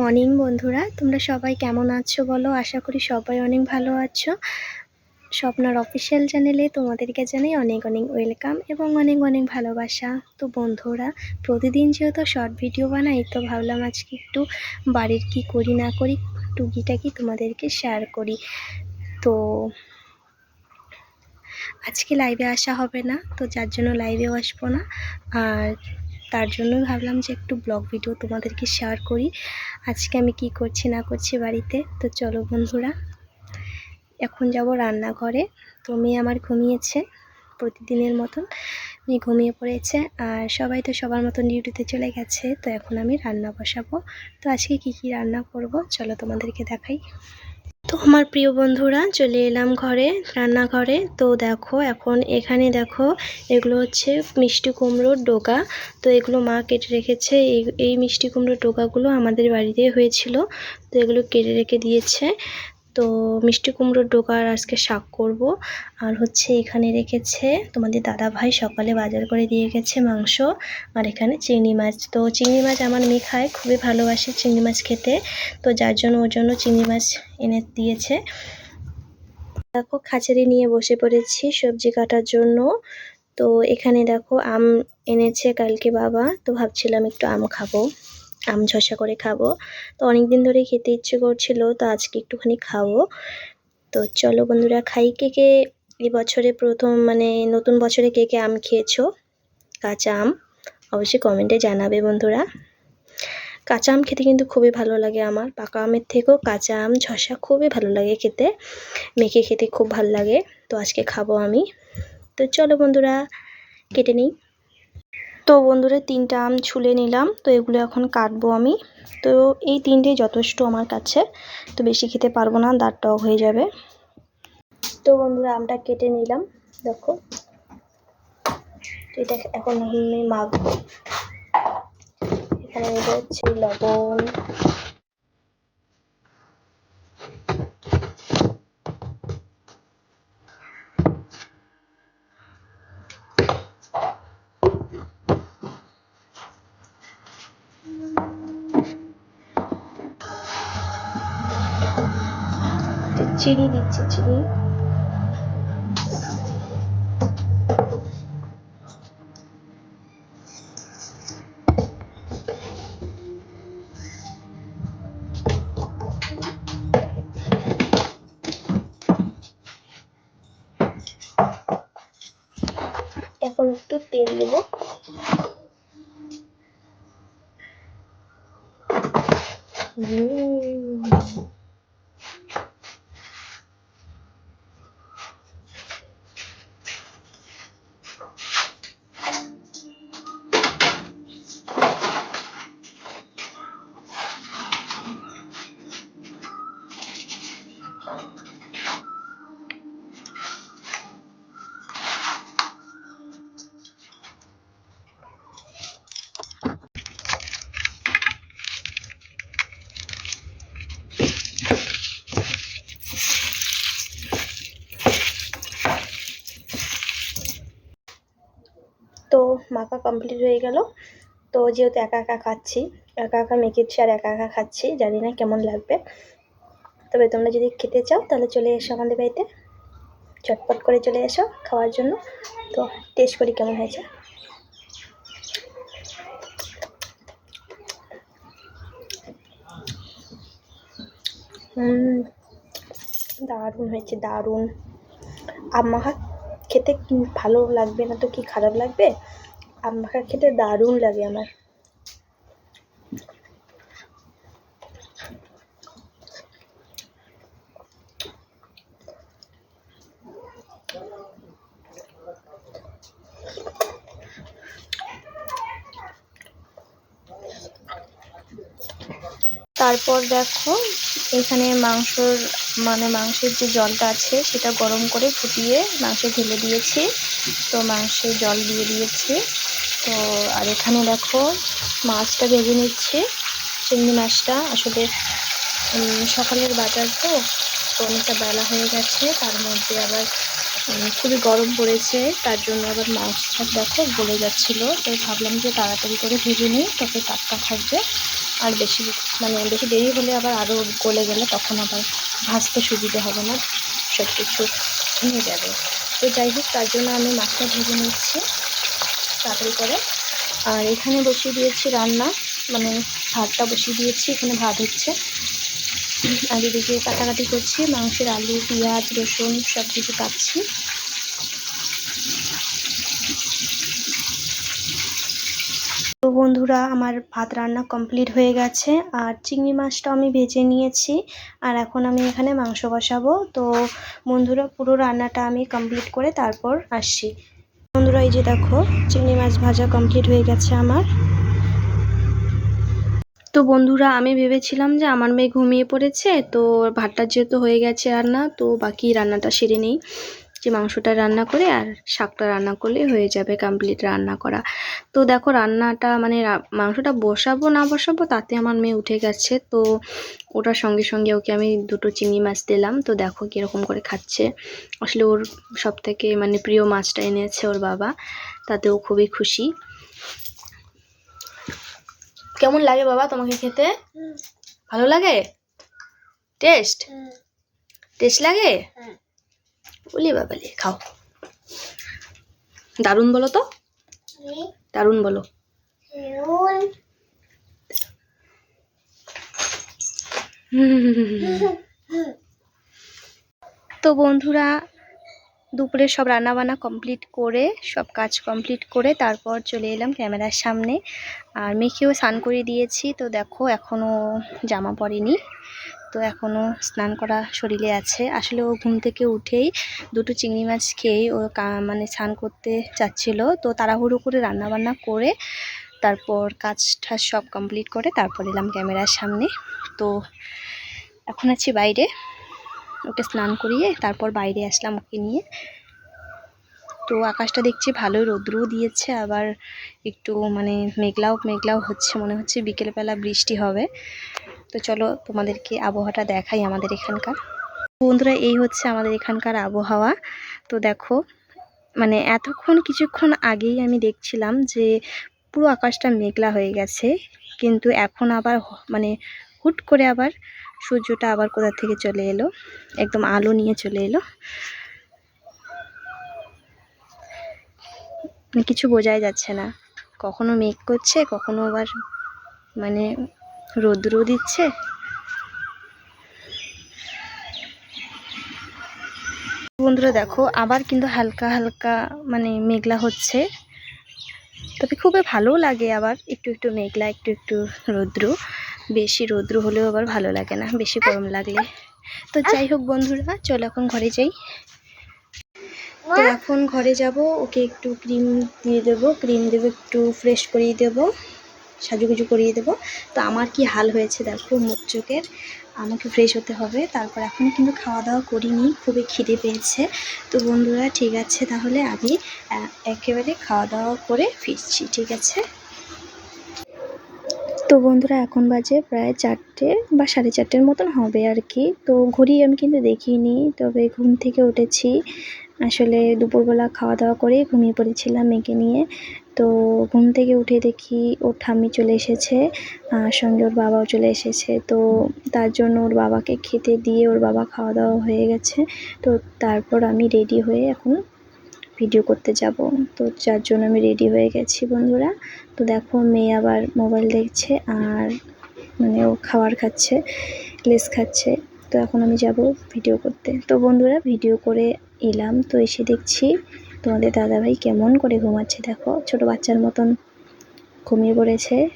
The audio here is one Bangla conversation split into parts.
মর্নিং বন্ধুরা, তোমরা সবাই কেমন আছো বলো? আশা করি সবাই অনেক ভালো আছো। স্বপ্নার অফিসিয়াল চ্যানেলে তোমাদেরকে জানাই অনেক অনেক ওয়েলকাম এবং অনেক অনেক ভালোবাসা। তো বন্ধুরা, প্রতিদিন যেহেতু শর্ট ভিডিও বানাই, তো ভাবলাম আজকে একটু বাড়ির কি করি না করি, টুকিটাকি তোমাদেরকে শেয়ার করি। তো আজকে লাইভে আসা হবে না, তো যার জন্য লাইভেও আসব না। আর তার জন্য ভাবলাম যে একটু ব্লগ ভিডিও তোমাদেরকে শেয়ার করি। আজকে আমি কি করছি, না করছি বাড়িতে? তো চলো বন্ধুরা, এখন যাব রান্নাঘরে। তো মেয়ে আমার ঘুমিয়েছে প্রতিদিনের মতন। মেয়ে ঘুমিয়ে পড়েছে আর সবাই তো সবার মতন ডিউটিতে চলে গেছে। তো এখন আমি রান্না বসাবো। তো আজকে কি কি রান্না করব? চলো তোমাদেরকে দেখাই। তো আমার প্রিয় বন্ধুরা, চলে এলাম ঘরে, রান্নাঘরে। তো দেখো, এখন এখানে দেখো, এগুলো হচ্ছে মিষ্টি কুমড়োর ডোকা তো এগুলো মা কেটে রেখেছে। এই মিষ্টি কুমড়োর ডোকাগুলো আমাদের বাড়িতে হয়েছিল। তো এগুলো কেটে রেখে দিয়েছে। তো মিষ্টি কুমড়োর ডোকার আজকে শাক করব। আর হচ্ছে এখানে রেখেছে তোমাদের দাদা ভাই সকালে বাজার করে দিয়ে গেছে মাংস। আর এখানে চিংড়ি মাছ। তো চিংড়ি মাছ আমার মেয়ে খায়, খুবই ভালোবাসে চিংড়ি মাছ খেতে। তো যার জন্য ওর জন্য চিংড়ি মাছ এনে দিয়েছে। দেখো খাঁচারি নিয়ে বসে পড়েছি সবজি কাটার জন্য। তো এখানে দেখো আম এনেছে কালকে বাবা। তো ভাবছিলাম একটু আম খাব। আম ঝসা করে খাব। তো অনেক দিন ধরেই খেতে ইচ্ছে করছিল, তো আজকে একটুখানি খাব। তো চলো বন্ধুরা, খাই কে কে এই বছরে প্রথম মানে নতুন বছরে কে কে আম খেয়েছো? কাঁচা আম? অবশ্যই কমেন্টে জানাবে বন্ধুরা। কাঁচা আম খেতে কিন্তু খুবই ভালো লাগে আমার। পাকা আমের থেকেও কাঁচা আম ঝসা খুবই ভালো লাগে খেতে। মেখে খেতে খুব ভালো লাগে। তো আজকে খাব আমি। তো চলো বন্ধুরা, কেটে নিই। তো বন্ধুরা তিনটা আম ছুলে নিলাম, তো এগুলো এখন কাটবো আমি। তো এই তিনটেই যথেষ্ট আমার কাছে, তো বেশি খেতে পারব না দাঁত টক হয়ে যাবে। তো বন্ধুরা আমটা কেটে নিলাম, দেখো। এটা এখন আমি মাখবো। এখানে হচ্ছে লবণ। চিনি দিচ্ছি চিনি। এখন একটু তেল দেবো। হুম তো মাখা কমপ্লিট হয়ে গেল। তো যেহেতু একা একা খাচ্ছি, একা একা মেখেছি আর একা একা খাচ্ছি, জানি না কেমন লাগবে। তবে তোমরা যদি খেতে চাও, তাহলে চলে এসো আমাদের বাড়িতে। চটপট করে চলে এসো খাওয়ার জন্য। তো টেস্ট করি কেমন হয়েছে। দারুণ হয়েছে, দারুণ। আম মাখা খেতে ভালো লাগবে না তো কি খারাপ লাগবে? আম মাখা খেতে দারুণ লাগে আমার। তারপর দেখো, এখানে মাংসর মানে মাংসের যে জলটা আছে, সেটা গরম করে ফুটিয়ে মাংসে ঢেলে দিয়েছি। তো মাংসে জল দিয়ে দিয়েছি। তো আর এখানে দেখো মাছটা ভেজে নিচ্ছে, চিংড়ি মাছটা। আসলে সকালের বাজার তো তো অনেকটা বেলা হয়ে গেছে, তার মধ্যে আবার খুবই গরম পড়েছে, তার জন্য আবার মাছটা দেখো গলে যাচ্ছিল। তো ভাবলাম যে তাড়াতাড়ি করে ভেজে নিই, তবে টাটকা থাকবে। আর বেশি মানে বেশি দেরি হলে আবার আরও গলে গেলে তখন আবার ভাজতে সুবিধে হবে না সব কিছু ভেঙে যাবে। তো যাই হোক, তার জন্য আমি মাছটা ভেজে নিচ্ছি। তাড়াতাড়ি করে। আর এখানে বসিয়ে দিয়েছি রান্না মানে ভাতটা বসিয়ে দিয়েছি, এখানে ভাত হচ্ছে। আর এদিকে কাটাকাটি করছি, মাংসের আলু, পেঁয়াজ, রসুন সব কিছু কাটছি। তো বন্ধুরা, আমার ভাত রান্না কমপ্লিট হয়ে গেছে। আর চিংড়ি মাছটা আমি ভেজে নিয়েছি। আর এখন আমি এখানে মাংস বসাবো। তো বন্ধুরা, পুরো রান্নাটা আমি কমপ্লিট করে তারপর আসছি। বন্ধুরা, এই যে দেখো, চিংড়ি মাছ ভাজা কমপ্লিট হয়ে গেছে আমার। তো বন্ধুরা, আমি ভেবেছিলাম যে আমার মেয়ে ঘুমিয়ে পড়েছে, তো ভাতটা যেহেতু হয়ে গেছে রান্না তো বাকি রান্নাটা সেরে নেই। যে মাংসটা রান্না করে আর শাকটা রান্না করলে হয়ে যাবে কমপ্লিট রান্না করা। তো দেখো রান্নাটা মানে মাংসটা বসাবো না বসাবো তাতে আমার মেয়ে উঠে গেছে। তো ওটার সঙ্গে সঙ্গে ওকে আমি দুটো চিংড়ি মাছ দিলাম। তো দেখো কীরকম করে খাচ্ছে। আসলে ওর সব থেকে মানে প্রিয় মাছটা এনেছে ওর বাবা। তাতে ও খুবই খুশি। কেমন লাগে বাবা তোমাকে খেতে? ভালো লাগে? টেস্ট টেস্ট লাগে? বলি বাবালি খাও। দারুণ বলো তো? দারুণ বলো। তো বন্ধুরা দুপুরে সব রান্নাবান্না কমপ্লিট করে সব কাজ কমপ্লিট করে তারপর চলে এলাম ক্যামেরার সামনে। আর মেয়েকেও স্নান করে দিয়েছি তো দেখো এখনও জামা পরেনি। তো এখনও স্নান করা শরীরে আছে। আসলে ও ঘুম থেকে উঠেই দুটো চিংড়ি মাছ খেয়েই ও মানে স্নান করতে যাচ্ছিল। তো তাড়াহুড়ো করে রান্নাবান্না করে তারপর কাজ সব কমপ্লিট করে তারপর এলাম ক্যামেরার সামনে। তো এখন আছি বাইরে। ওকে স্নান করিয়ে তারপর বাইরে আসলাম ওকে নিয়ে। তো আকাশটা দেখছি ভালোই রৌদ্রও দিয়েছে, আবার একটু মানে মেঘলাও মেঘলাও হচ্ছে, মনে হচ্ছে বিকেলবেলা বৃষ্টি হবে। তো চলো তোমাদেরকে আবহাওয়াটা দেখাই আমাদের এখানকার। বন্ধুরা, এই হচ্ছে আমাদের এখানকার আবহাওয়া। তো দেখো মানে এতক্ষণ কিছুক্ষণ আগেই আমি দেখছিলাম যে পুরো আকাশটা মেঘলা হয়ে গেছে, কিন্তু এখন আবার মানে হুট করে আবার সূর্যটা আবার কোথা থেকে চলে এলো? একদম আলো নিয়ে চলে এলো। মানে কিছু বোঝাই যাচ্ছে না। কখনো মেঘ করছে, কখনো আবার মানে রৌদ্র দিচ্ছে? বন্ধুরা দেখো, আবার কিন্তু হালকা হালকা মানে মেঘলা হচ্ছে। তবে খুবই ভালো লাগে আবার, একটু একটু মেঘলা, একটু একটু রৌদ্র। বেশি রৌদ্র হলেও আবার ভালো লাগে না, বেশি গরম লাগলে। তো যাই হোক বন্ধুরা, চলো এখন ঘরে যাই। তো এখন ঘরে যাব, ওকে একটু ক্রিম দিয়ে দেবো, ক্রিম দেবো, একটু ফ্রেশ করিয়ে দেবো। সাজুগুজু করিয়ে দেবো। তো আমার কি হাল হয়েছে দেখো, মুখ চোখের। আমাকে ফ্রেশ হতে হবে। তারপর এখন কিন্তু খাওয়া দাওয়া করিনি, খুবই খিদে পেয়েছে। তো বন্ধুরা, ঠিক আছে, তাহলে আমি একেবারে খাওয়া দাওয়া করে ফিরছি, ঠিক আছে? তো বন্ধুরা, এখন বাজে প্রায় চারটে বা সাড়ে চারটের মতন হবে আর কি। তো ঘড়ি আমি কিন্তু দেখিনি, তবে ঘুম থেকে উঠেছি। আসলে দুপুরবেলা খাওয়া দাওয়া করে ঘুমিয়ে পড়েছিলাম মেয়েকে নিয়ে। তো ঘুম থেকে উঠে দেখি ওর ঠাম্মি চলে এসেছে, আর সঙ্গে ওর বাবাও চলে এসেছে। তো তার জন্য ওর বাবাকে খেতে দিয়ে ওর বাবা খাওয়া দাওয়া হয়ে গেছে। তো তারপর আমি রেডি হয়ে এখন ভিডিও করতে যাব। তো যার জন্য আমি রেডি হয়ে গেছি বন্ধুরা। তো দেখো মেয়ে আবার মোবাইল দেখছে আর মানে ও খাবার খাচ্ছে, লেস খাচ্ছে। তো এখন আমি যাব ভিডিও করতে। তো বন্ধুরা ভিডিও করে এলাম। তো এসে দেখছি তোমাদের দাদাভাই কেমন করে ঘুমাচ্ছে দেখো? ছোট বাচ্চার মতন ঘুমিয়ে পড়েছে।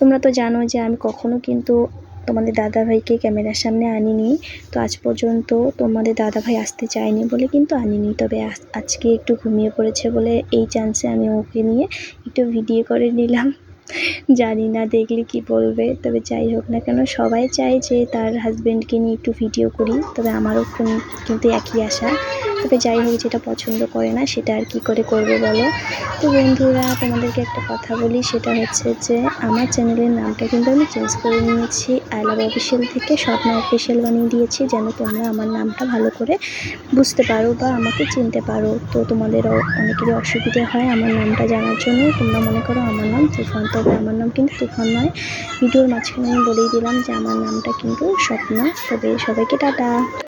তোমরা তো জানো যে আমি কখনো কিন্তু তোমাদের দাদাভাইকে ক্যামেরার সামনে আনিনি। তো আজ পর্যন্ত তোমাদের দাদাভাই আসতে চায়নি বলে কিন্তু আনিনি। তবে আজ- আজকে একটু ঘুমিয়ে পড়েছে বলে এই চান্সে আমি ওকে নিয়ে একটু ভিডিও করে নিলাম। জানি না দেখলে কি বলবে, তবে যাই হোক না কেন, সবাই চায় যে তার হাজব্যান্ডকে নিয়ে একটু ভিডিও করি। তবে আমারও কিন্তু একই আশা। তবে যাই হোক যেটা পছন্দ করে না, সেটা আর কি করে করবে বলো? তো বন্ধুরা, তোমাদেরকে একটা কথা বলি, সেটা হচ্ছে যে আমার চ্যানেলের নামটা কিন্তু আমি চেঞ্জ করে নিয়েছি। আই লাভ অফিসিয়াল থেকে স্বপ্ন অফিসিয়াল বানিয়ে দিয়েছি, যেন তোমরা আমার নামটা ভালো করে বুঝতে পারো বা আমাকে চিনতে পারো। তো তোমাদের অনেকেরই অসুবিধে হয় আমার নামটা জানার জন্য। তোমরা মনে করো আমার নাম তুফান, তবে আমার নাম কিন্তু তুফান নয়। ভিডিওর মাঝখানে আমি বলেই দিলাম যে আমার নামটা কিন্তু স্বপ্ন। তবে সবাইকে টাটা!